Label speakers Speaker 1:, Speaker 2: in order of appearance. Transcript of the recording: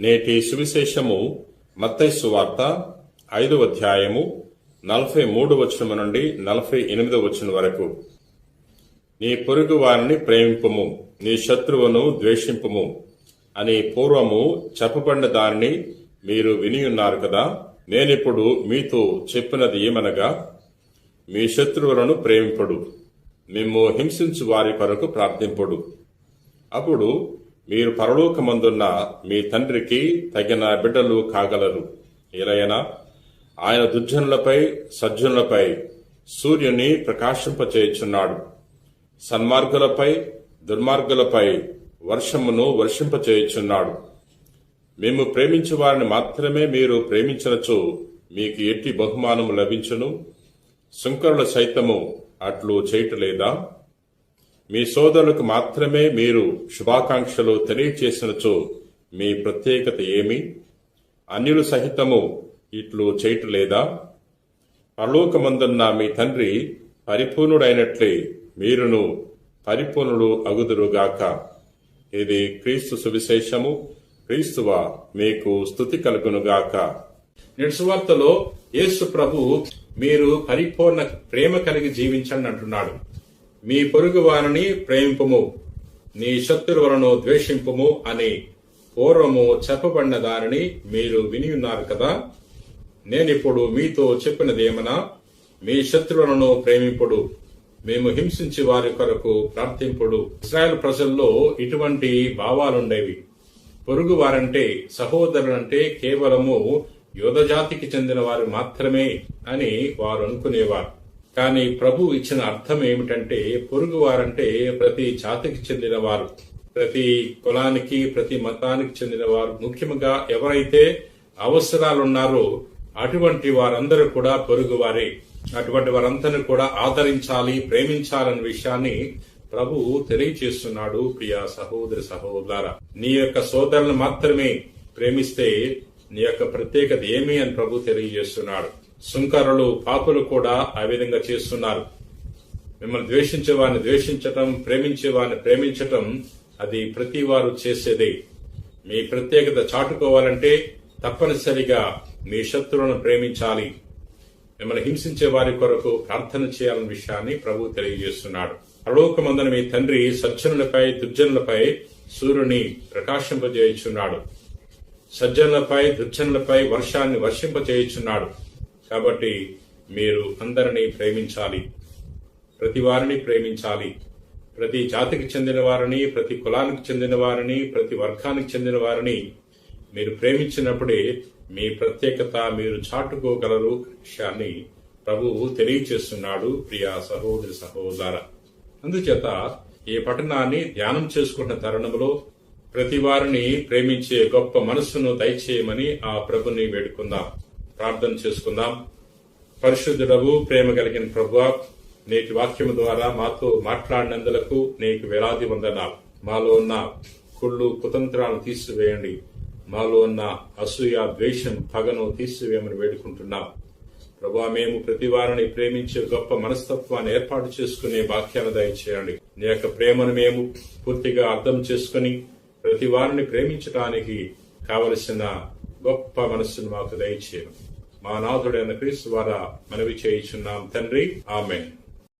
Speaker 1: నేటి సువిశేషము మత్తైసు వార్త ఐదవ అధ్యాయము నలభై మూడు వచనము నుండి నలభై ఎనిమిదవ వచనం వరకు. నీ పొరుగు వారిని ప్రేమింపము నీ శత్రువును ద్వేషింపుము అని పూర్వము చెప్పబడిన దానిని మీరు వినియున్నారు కదా. నేనిప్పుడు మీతో చెప్పినది ఏమనగా మీ శత్రువులను ప్రేమింపడు మిమ్ము హింసించు వారి కొరకు ప్రార్థింపుడు. అప్పుడు మీరు పరలోకమందున్న మీ తండ్రికి తగిన బిడ్డలు కాగలరు. ఎలయనా ఆయన దుర్జనులపై సజ్జనులపై సూర్యుని ప్రకాశింపచేయుచున్నాడు. సన్మార్గులపై దుర్మార్గులపై వర్షమును వర్షింపచేయుచున్నాడు. మేము ప్రేమించు వారిని మాత్రమే మీరు ప్రేమించినచు మీకు ఎట్టి బహుమానము లభించును. శంకరుల సైతము అట్లు చేయటలేదా మీ సోదరులకు మాత్రమే మీరు శుభాకాంక్షలు తెలియచేసినచో మీ ప్రత్యేకత ఏమి? అన్యులు సహితము ఇట్లు చేయటలేదా? పరలోకమందున్న మీ తండ్రి పరిపూర్ణుడైనట్లే మీరును పరిపూర్ణుడు అగుదురుగాక. ఇది క్రీస్తు సువిశేషము. క్రీస్తువ మీకు స్థుతి కలుగునుగాక. నేటి యేసు ప్రభు మీరు పరిపూర్ణ ప్రేమ కలిగి జీవించండి అంటున్నాడు. మీ పొరుగు వారిని ప్రేమింపుము నీ శత్రువులను ద్వేషింపుము అని పూర్వము చెప్పబడిన దానిని మీరు విని ఉన్నారు కదా. నేనిప్పుడు మీతో చెప్పినదేమనా? మీ శత్రువులను ప్రేమింపుడు మేము హింసించి వారి కొరకు ప్రార్థింపుడు. ఇస్రాయల్ ప్రజల్లో ఇటువంటి భావాలుండేవి. పొరుగు వారంటే సహోదరులంటే కేవలము యోధజాతికి చెందిన వారు మాత్రమే అని వారు అనుకునేవారు. కానీ ప్రభు ఇచ్చిన అర్థం ఏమిటంటే పొరుగు వారంటే ప్రతి జాతికి చెందిన వారు ప్రతి కులానికి ప్రతి మతానికి చెందిన వారు ముఖ్యంగా ఎవరైతే అవసరాలున్నారో అటువంటి వారందరూ కూడా పొరుగు వారే అటువంటి వారందరిని కూడా ఆదరించాలి ప్రేమించాలనే విషయాన్ని ప్రభు తెలియచేస్తున్నాడు ప్రియ సహోదరి సహోదర నీ యొక్క సోదరులను మాత్రమే ప్రేమిస్తే నీ యొక్క ప్రత్యేకత ఏమి అని ప్రభు తెలియజేస్తున్నాడు. సుంకరులు పాపులు కూడా ఆ విధంగా చేస్తున్నారు. మిమ్మల్ని ద్వేషించే వారిని ద్వేషించటం ప్రేమించే వారిని ప్రేమించటం అది ప్రతి వారు చేసేదే. మీ ప్రత్యేకత చాటుకోవాలంటే తప్పనిసరిగా మీ శత్రువులను ప్రేమించాలి. మిమ్మల్ని హింసించే వారి కొరకు ప్రార్థన చేయాలన్న విషయాన్ని ప్రభు తెలియజేస్తున్నాడు. పరలోకమందన మీ తండ్రి సజ్జనులపై దుర్జనులపై సూర్యుని ప్రకాశింపజేయుచున్నాడు. సజ్జనులపై దుర్జనులపై వర్షాన్ని వర్షింపజేయుచున్నాడు. కాబట్టి మీరు అందరినీ ప్రేమించాలి. ప్రతి వారిని ప్రేమించాలి. ప్రతి జాతికి చెందిన వారిని ప్రతి కులానికి చెందిన వారిని ప్రతి వర్గానికి చెందిన వారిని మీరు ప్రేమించినప్పుడే మీ ప్రత్యేకత మీరు చాటుకోగలరు విషయాన్ని ప్రభువు తెలియచేస్తున్నాడు ప్రియా సహోదరి సహోదర. అందుచేత ఈ పట్టణాన్ని ధ్యానం చేసుకున్న తరుణంలో ప్రతి వారిని ప్రేమించే గొప్ప మనస్సును దయచేయమని ఆ ప్రభుని వేడుకుందాం. ప్రార్థన చేసుకుందాం. పరిశుద్ధుడవు ప్రేమ కలిగిన ప్రభు నేటి వాక్యము ద్వారా మాతో మాట్లాడినందులకు నీకు వేలాది వందనాలు. మాలో ఉన్న కుళ్ళు కుతంత్రాలను తీసివేయండి. మాలో ఉన్న అసూయ ద్వేషం పగను తీసివేయమని వేడుకుంటున్నాం. ప్రభా మేము ప్రతి వారిని ప్రేమించే గొప్ప మనస్తత్వాన్ని ఏర్పాటు చేసుకునే వాక్యాన్ని దయచేయండి. నీ యొక్క ప్రేమను మేము పూర్తిగా అర్థం చేసుకుని ప్రతి వారిని ప్రేమించడానికి కావలసిన గొప్ప మనస్సును మాకు దయచేయను. మా నాథుడైన క్రీస్తు ద్వారా మనవి చేయించున్నాం తండ్రి. ఆమె